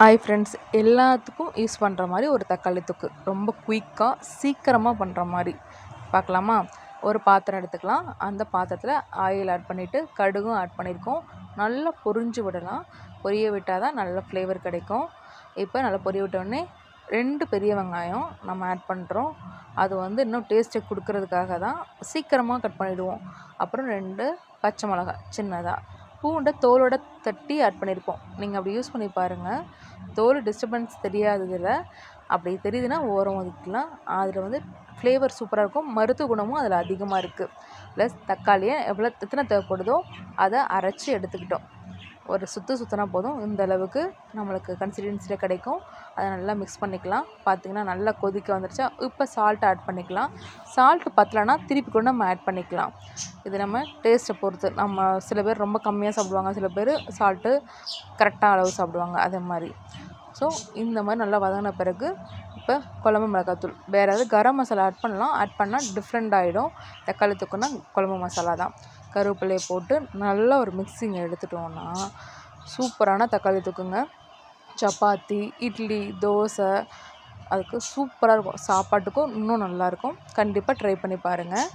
Hi friends எல்லாத்துக்கும் use பண்ணுற மாதிரி ஒரு தக்காளி தொக்கு. ரொம்ப குயிக்காக சீக்கிரமாக பண்ணுற மாதிரி. பார்க்கலாமா? ஒரு பாத்திரம் எடுத்துக்கலாம். அந்த பாத்திரத்தில் ஆயில் ஆட் பண்ணிவிட்டு கடுகும் ஆட் பண்ணியிருக்கோம் நல்லா பொரிஞ்சு விடலாம். பொரிய விட்டால் தான் நல்ல ஃப்ளேவர் கிடைக்கும். இப்போ நல்லா பொரிய விட்டோடனே ரெண்டு பெரிய வெங்காயம் நம்ம ஆட் பண்ணுறோம் அது வந்து இன்னும் டேஸ்ட்டை கொடுக்கறதுக்காக தான் சீக்கிரமாக கட் பண்ணிவிடுவோம் அப்புறம் ரெண்டு பச்சை மிளகா சின்னதாக பூண்டை தோலோட தட்டி ஆட் பண்ணியிருப்போம் நீங்கள் அப்படி யூஸ் பண்ணி பாருங்கள் தோல் டிஸ்டர்பன்ஸ் தெரியாததில் அப்படி தெரியுதுன்னா ஓரம் ஒதுக்கலாம் அதில் வந்து ஃப்ளேவர் சூப்பராக இருக்கும். மருத்துவ குணமும் அதில் அதிகமாக இருக்குது ப்ளஸ் தக்காளியை எவ்வளோ எத்தனை தேவைப்படுதோ அதை அரைச்சி எடுத்துக்கிட்டோம். ஒரு சுற்று சுற்றினா போதும். இந்த அளவுக்கு நம்மளுக்கு கன்சிஸ்டன்சியில் கிடைக்கும். அதை நல்லா மிக்ஸ் பண்ணிக்கலாம். பார்த்திங்கன்னா நல்லா கொதிக்க வந்துடுச்சா இப்போ சால்ட் ஆட் பண்ணிக்கலாம். சால்ட்டு பத்தலைன்னா திருப்பி கூட நம்ம ஆட் பண்ணிக்கலாம். இது நம்ம டேஸ்ட்டை பொறுத்து. நம்ம சில பேர் ரொம்ப கம்மியாக சாப்பிடுவாங்க சில பேர் சால்ட்டு கரெக்டாக அளவு சாப்பிடுவாங்க. அதே மாதிரி. ஸோ இந்த மாதிரி நல்லா வதங்கின பிறகு இப்போ குழம்பு மிளகாத்தூள். வேறு ஏதாவது கரம் மசாலா ஆட் பண்ணலாம். ஆட் பண்ணால் டிஃப்ரெண்ட் ஆகிடும் தக்காளி தொக்குன்னா குழம்பு மசாலா தான். கருவேப்பிலையை போட்டு நல்லா ஒரு மிக்சிங் எடுத்துட்டோன்னா சூப்பரான தக்காளி தொக்குங்க. சப்பாத்தி இட்லி தோசை அதுக்கு சூப்பராக இருக்கும். சாப்பாட்டுக்கும் இன்னும் நல்லாயிருக்கும் கண்டிப்பாக ட்ரை பண்ணி பாருங்கள்